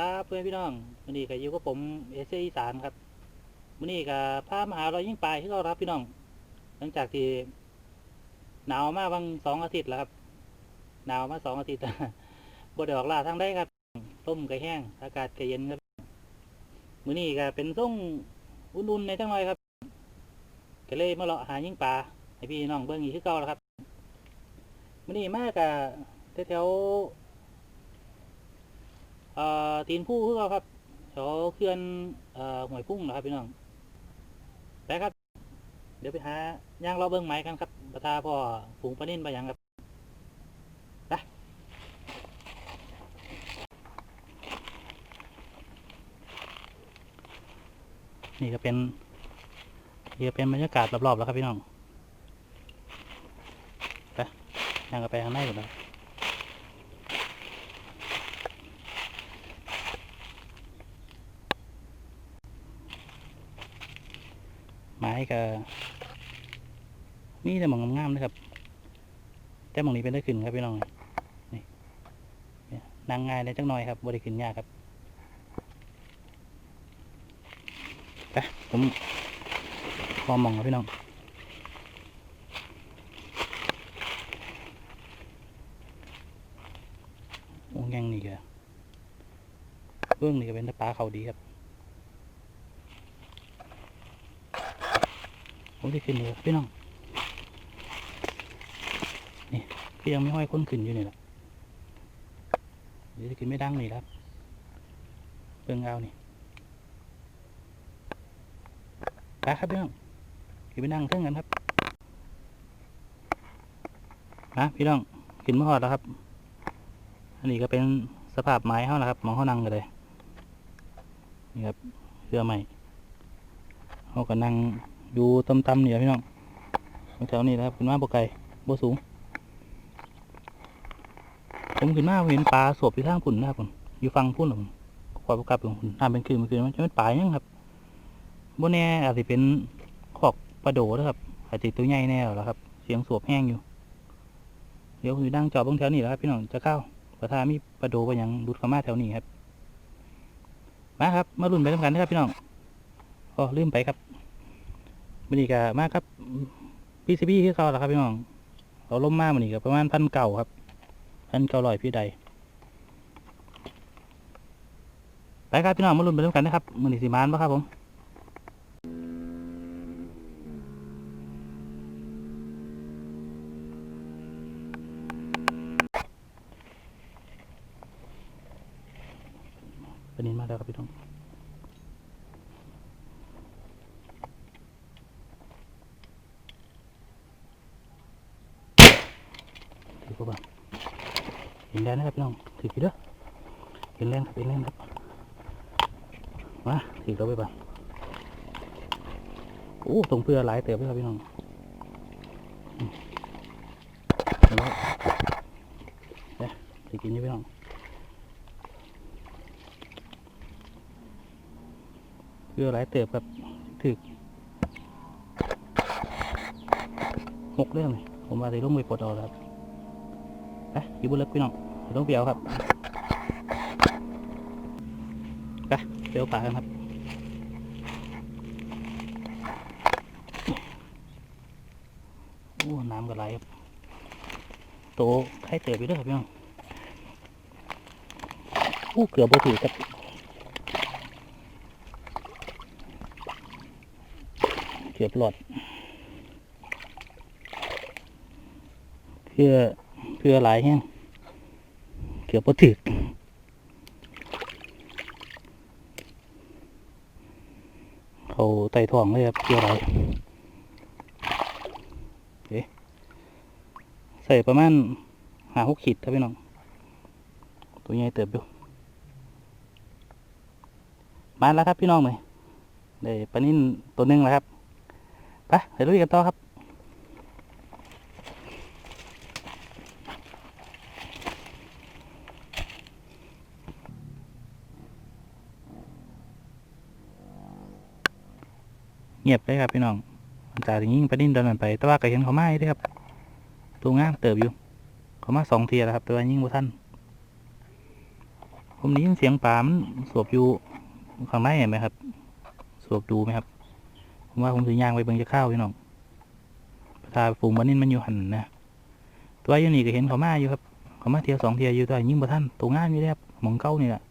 ครับเพื่อนพี่น้องวันนี้ก็อยู่กับผมเอเซอีสานครับวันนี้ก็พามาหาเรายิ่งไปที่เรารับพี่น้อง หลังจากที่หนาวมากบางสองอาทิตย์แล้วครับ หนาวมาสองอาทิตย์บดออกล่าทางได้ครับต้มก็แห้ง อากาศก็เย็นครับมื้อนี้ก็เป็นส่งอุ่นๆในทั้งน้อยครับก็เลยมาเลาะหายิ่งปลาให้พี่น้องเบิ่งอีกคือเก่าแล้วครับมื้อนี้มากกับแถวๆ ตีนผู้คือเราครับแถวเขื่อนเอ่อหวยพุ่งนะครับพี่น้องไปครับ เดี๋ยวไปหาย่างเราเบิ้งไม้กันครับประทาพ่อฝูงปลานิ่นไปยังครับไปนี่ก็เป็นนี่ก็เป็นบรรยากาศรอบๆแล้วครับพี่น้องไปย่างกันไปข้างในก่อนนะ ไม้ก็มีแต่หมองงามๆนะครับ แต่หมองนี้เป็นได้ขึ้นครับพี่น้องนี่นี่ยนั่งง่ายเลยจักหน่อยครับบริขึ้นยากครับไปผมพอมองครับพี่น้องวงยังนี่ก็เบื้องนี่ก็เป็นตะปลาเขาดีครับ ผมได้ขึ้นเลยพี่น้อง นี่พี่ยังไม่ห้อยค้นขึ้นอยู่นี่แหละเดี๋ยวจะขึ้นไม่ดังนี่ครับเบิ่งเอานี่ไปครับพี่น้องขึ้นไม่ดังเท่ากันครับนะพี่น้องขึ้นมาหอดแล้วครับ อันนี้ก็เป็นสภาพไม้เขานะครับมองเขานั่งกันเลยนี่ครับเรือใหม่เขาก็นั่ง อยู่ต่ำๆเนี่ยพี่น้องแถวนี้นะครับขึ้นมาบ่ไกลบ่สูง ผมขึ้นมาเห็นปลาสวบอยู่ทางพุ่นนะครับผมอยู่ฟังพุ่นผมขวาประกับของพุ่นน้ำเป็นคืนมันคืนมันจะเป็นปลายังครับบ่แน่อาจจะเป็นขอกปลาโดนะครับอาจจะตัวใหญ่แน่แล้วครับ เสียงสวบแห้งอยู่ เดี๋ยวอยู่ดังจอบเบงแถวนี้แล้วครับ พี่น้องจะเข้าประทามีปลาโดไปยังดูดเข้ามาแถวนี้ครับ มาครับ มาลุ้นไปด้วกันนะครับพี่น้องอ๋อลืมไปครับ มันนี่ก็มากครับพี่ซีพี่คือเขาแหละครับพี่น้องเราล้มมากมันนี่ก็ประมาณพันเก่าครับพันเก่าลอยพี่ใดไปครับพี่น้องมาลุ้นไปด้วยกันนะครับมันนี่สีมานปะครับผมเป็นนินมาแล้วครับพี่น้องือป่ะเห็นแรงนะครับพี่น้องถือกี่เด้อเห็นแรงครับเห็นแรงครับมาถือเราไปป่ะโอ้ตรงเพื่อหลายเติบเลยครับพี่น้องเห็นแล้วเดี๋ยวถือกินอยู่พี่น้องเพื่อหลายเติบครับถือหกเรื่องเลยผมมาถือลงไปปลดเอาแล้วครับ ไปอยู่บนเล็กพี่น้องต้องเปียวครับไปเปียวปลากันครับโอ้น้ำก็ไหลครับโตไข่เติบไปด้วยครับพี่น้องโอ้เกือบบ่ถือครับเกือบหลอดเพื่อ เพื่อหลายแห้งเกือบพอถึกเขาไต่ถ่องเลยครับเพื่ออะไรเอ๊ะใส่ประมาณหาหกขีดครับพี่น้อง ตัวใหญ่เติบอยู่มาแล้วครับพี่น้องเลยได้ปลานิ่นตัวนึงแล้วครับไปเดี๋ยวลุยกันต่อครับ เงียบเลยครับพี่น้องจากอย่างนี้ประเด็นเดินไป แต่ว่าก็เห็นเขาไม่ด้วยครับ ตัวงามเติบอยู่ เขามาสองเทียแล้วครับ แต่ว่ายิ่งบ่ท่านผมได้ยินเสียงปลามันสวบอยู่ข้างในเห็นไหมครับ สวบดูไหมครับ ผมว่าผมสิย่างไปเบิ่งจะเข้าวพี่น้องถ้าฝูงบันนินมันอยู่หันนะตัวยู่นี่ก็เห็นเขามาอยู่ครับ เขามาเทียวสองเทียอยู่ตัวยิ่งบ่ท่านตัวงามอยู่เลยครับหมองเก้านี่แหละ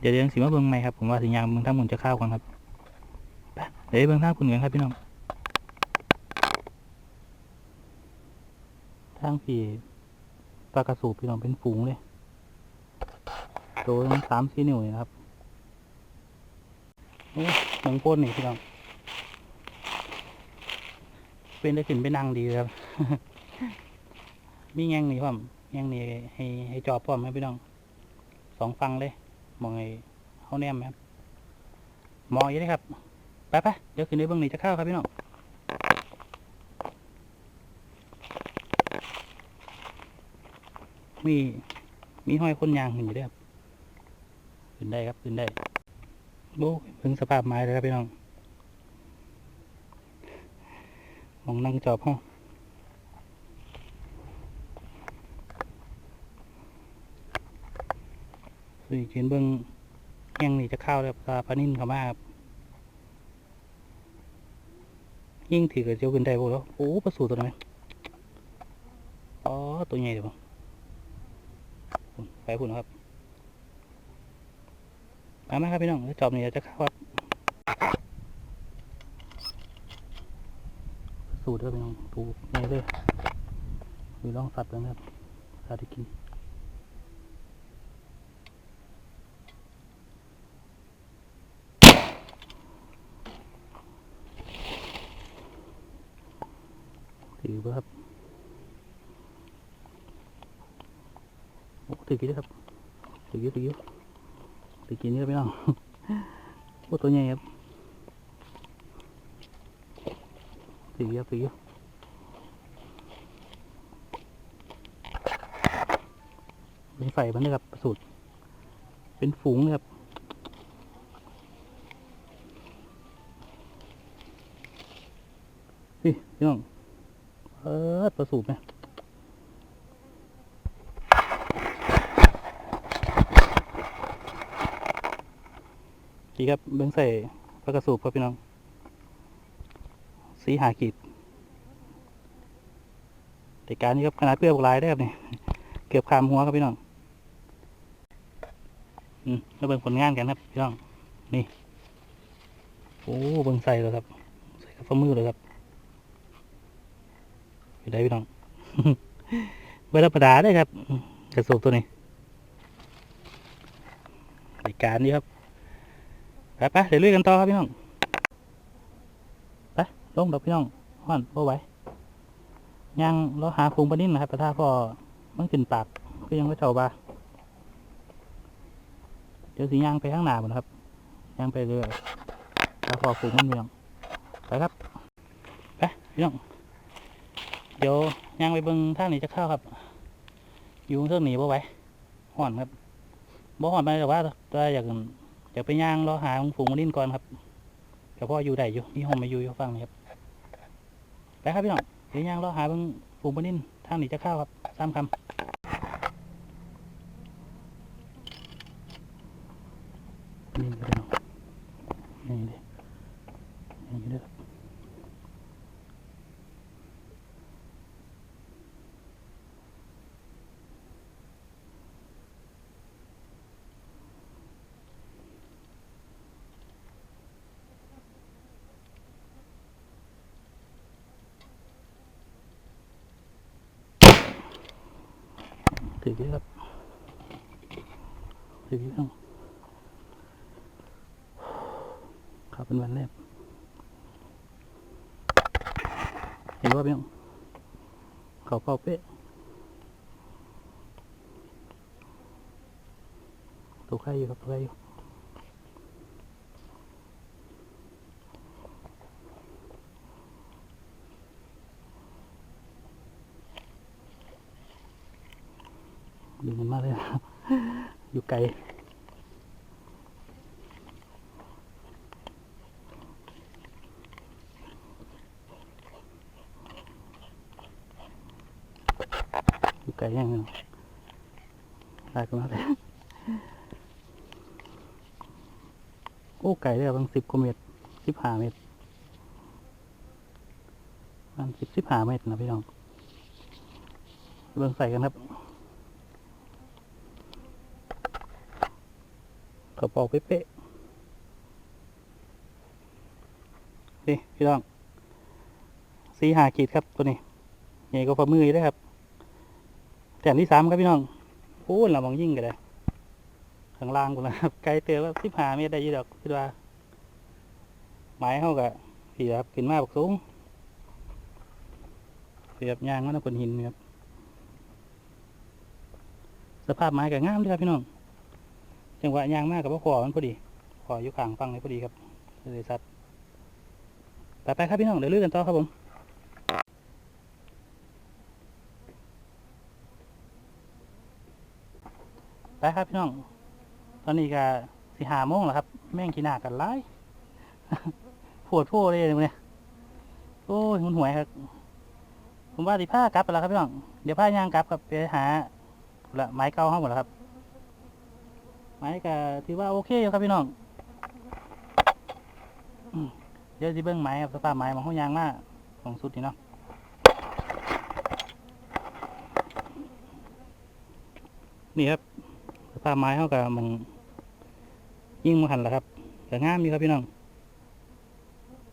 เดี๋ยวเดี๋ยวสิมาเบิ่งใหม่ครับ ผมว่าสิย่างเบิ่งทางมุนจะเข้าวกันครับ ดี๋ยวเบิ่งทางคุณกันครับพี่น้อง ทางพี่ปลากระสูบพี่น้องเป็นฝูงเลยตัวตั้งสามสี่นิ้วนี่นะครับโอ้หนังโพนนี่พี่น้อง เป็นได้ขึ้นไปนั่งดีครับ มีแง่งนี่พร้อมแง่งนี่ให้ให้จอบพร้อมครับพี่น้อง สองฟังเลย มองไอ้เขาแนมไหมครับ มองอย่างนี้ครับ ไปไปเดี๋ยวขึ้นไปเบื้องนี้จะเข้าครับพี่น้องมีมีห้อยคนยางขึ้นอยู่ด้วยครับขึ้นได้ครับขึ้นได้โอ้พิ่งสภาพไม้เลยครับพี่น้องมองนั่งจอบห้องคือเขียนเบิ้องแห้งนี่จะเข้าแล้วปลาปลานิ่นเขามาครับ ยิ่งถือกับเจียวขึ้นได้บ่แล้วโอ้ประสูตัวนั้นไหมอ๋อตัวใหญ่เดี๋ยวไปพุ่นครับมามาครับพี่น้องเดี๋ยวจอบนี่ยจะเข้าครับสูตรเด้อพี่น้องถูกไงเลยมีลองสัตว์เลยนะครับสัตว์ที่กิน ถือเบอร์ครับโอ้ถือกี่ด้วยครับถือกี่ถือกี่ถือกี่นี่ครับพี่น้องโอ้ตัวใหญ่ครับถือกี่ครับถือกี่เป็นไฟมันนะครับสูตรเป็นฝูงเลยครับนี่พี่น้อง เออประสูตรไหมดีครับเบิ้งใส่ปลากระสูบครับพี่น้อง สีหาขีดแต่การนี้ครับขนาดเปลือกลายได้ครับนี่เกือบคามหัวครับพี่น้องอืมแล้วเบิ่งผลงานกันครับพี่น้อง นี่ โอ้เบิ่งใส่เลยครับ ใส่กับฝ่ามือเลยครับ อยู่ได้พี่น้องเวลาประดาได้ครับกระสูบตัวนี้รายการนี้ครับไปไปเดี๋ยวลุยกันต่อครับพี่น้องไปลงดอกพี่น้องห่อนโอ้ไหวย่างเราหาพุงปลานิ่นนะครับแต่ถ้าพอมันขึ้นปากก็ยังไม่เท่าบาเดี๋ยวสิย่างไปข้างหน้าหมดครับย่างไปเรื่อยถ้าพอพุงมันพี่น้องไปครับไปพี่น้อง เดี๋ยวย่างไปเบิ่งท่างนี้จะเข้าครับ อยู่เท่านี้บ่ไหวห่อนครับบ่ห่อนไปแต่ว่าแต่อยากจะไปย่างรอหาฝูงบินก่อนครับเดี๋ยวพ่ออยู่ได้อยู่มีห้องมาอยู่อยู่ฟังนะครับไปครับพี่น้องเดี๋ยวย่างรอหาเบิ่งฝูงบินทางนี้จะเข้าครับสามคำนี่ก็ได้เนาะนี่เลยนี่เด้อครับ ถือดีครับถือดีต้องขับเป็นวันแรกเห็นว่าพี่น้องเขาเป้าเป๊ะตัวใครอยู่ครับตัวใครอยู่ มันมากเลยอยู่ไกลอยู่ไกลยังไงได้กันมาเลยโอ้ไก่ได้บางสิบกว่าเมตรสิบห้าเมตรประมันสิบสิบห้าเมตรนะพี่น้องเบิ่งใส่กันครับ กระเป๋าเป๊ะๆนี่พี่น้องสีหาขีดครับตัวนี้ใหญ่ก็ฝ่ามืออยู่เด้ครับแต้มที่สามครับพี่น้องโอ้เรามองยิ่งกันเลยข้างล่างกูนะครับ ไกลเตือว่าสิบหาเมตรได้ยี่ดอกคิดว่าไม้เข้ากับผีครับขึ้นมาบักสูงผีแบยางมันเป็นหินครับ สภาพไม้กับงามเลยครับพี่น้อง จังหวะยางมากกับว่าขอมันพอดีขออยู่ข้างฟังเลยพอดีครับเลยสัตว์ไปไปครับพี่น้องเดี๋ยวเลื่อนกันต่อครับผมไปครับพี่น้อง ตอนนี้ก็สิหาโมงแล้วครับ แม่งขี้หนากันไล่ปวดโพเลยเนี่ยโอ้ยมันหวยครับ ผมว่าสิผ้ากลับไปแล้วครับพี่น้อง เดี๋ยวผ้ายางกลับครับไปหาละไม้เก่าห้องหมดแล้วครับ ไม้ก็ถือว่าโอเคอยู่ครับพี่น้องเดี๋ยวจะเบิ้งไม้ครับสภาพไม้ของห้องยางมากของสุดนี่เนาะนี่ครับสภาพไม้เขากับมันยิ่งมาหันแล้วครับแต่ง่ามอยู่ครับพี่น้อง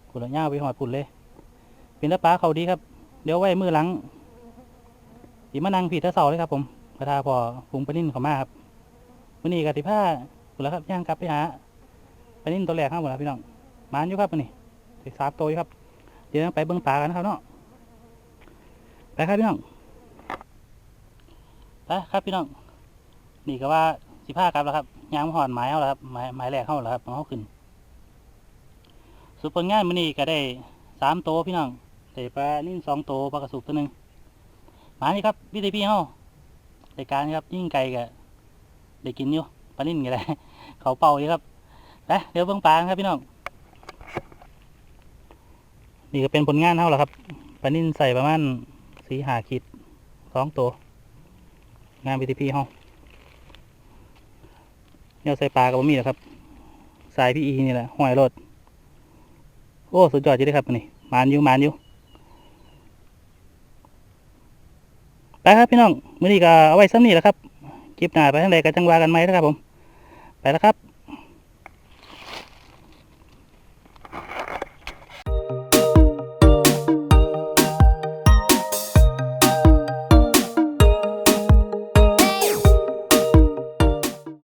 กุหลาบย่าไปหอดปุ่นเลยเป็นตะปลาเขาดีครับ เดี๋ยวไว้มือหลังสีมานังผีตะเสาเลยครับผมกระทาพอพุงปนิ่นเขามาครับ วันนี้กติผ้ากุหลาบครับย่างกลับไปหาปนิ่นตัวแรกครับหมดแล้วพี่น้องมานอยู่ครับวันนี้ถึงสามตัวอยู่ครับ เดี๋ยวไปเบิ้งปลากันนะครับเนาะไปครับพี่น้องไปครับพี่น้องนี่ก็ว่าสิผ้ากลับแล้วครับยางหอนไม้เอาแล้วครับไม้ไม้แรกเข้าแล้วครับเอาขึ้นสุดผลงานมื้อนี้ก็ได้สามโตวพี่น้องได้ปลานิ่นสองโตวปลากระสุกตัวหนึ่งหมานี่ครับพี่เดพี่เฮาในการครับยิ่งไก่ก็ ได้กินอยู่ปลานิ่นก็ได้เขาเป่าอยู่ครับไปเดี๋ยวเบิ่งปลาครับพี่น้องนี่ก็เป็นผลงานเฮาแล้วครับปลานิ่นใส่ประมาณสีหาขีดสองตัว งานพีทีพีเฮาเนี่ยใส่ปลากับบะหมี่นะครับ สายพี่อีนี่แหละห้อยรถโอ้ สุดยอดจริงเลยครับนนี่มานอยู่มานอยู่ไปครับพี่น้องมื้อนี้ก็เอาไว้ซ้ำนี่แหละครับ คลิปหน้าไปทางใดก็จังว่ากันไหมนะครับผม ไปแล้วครับ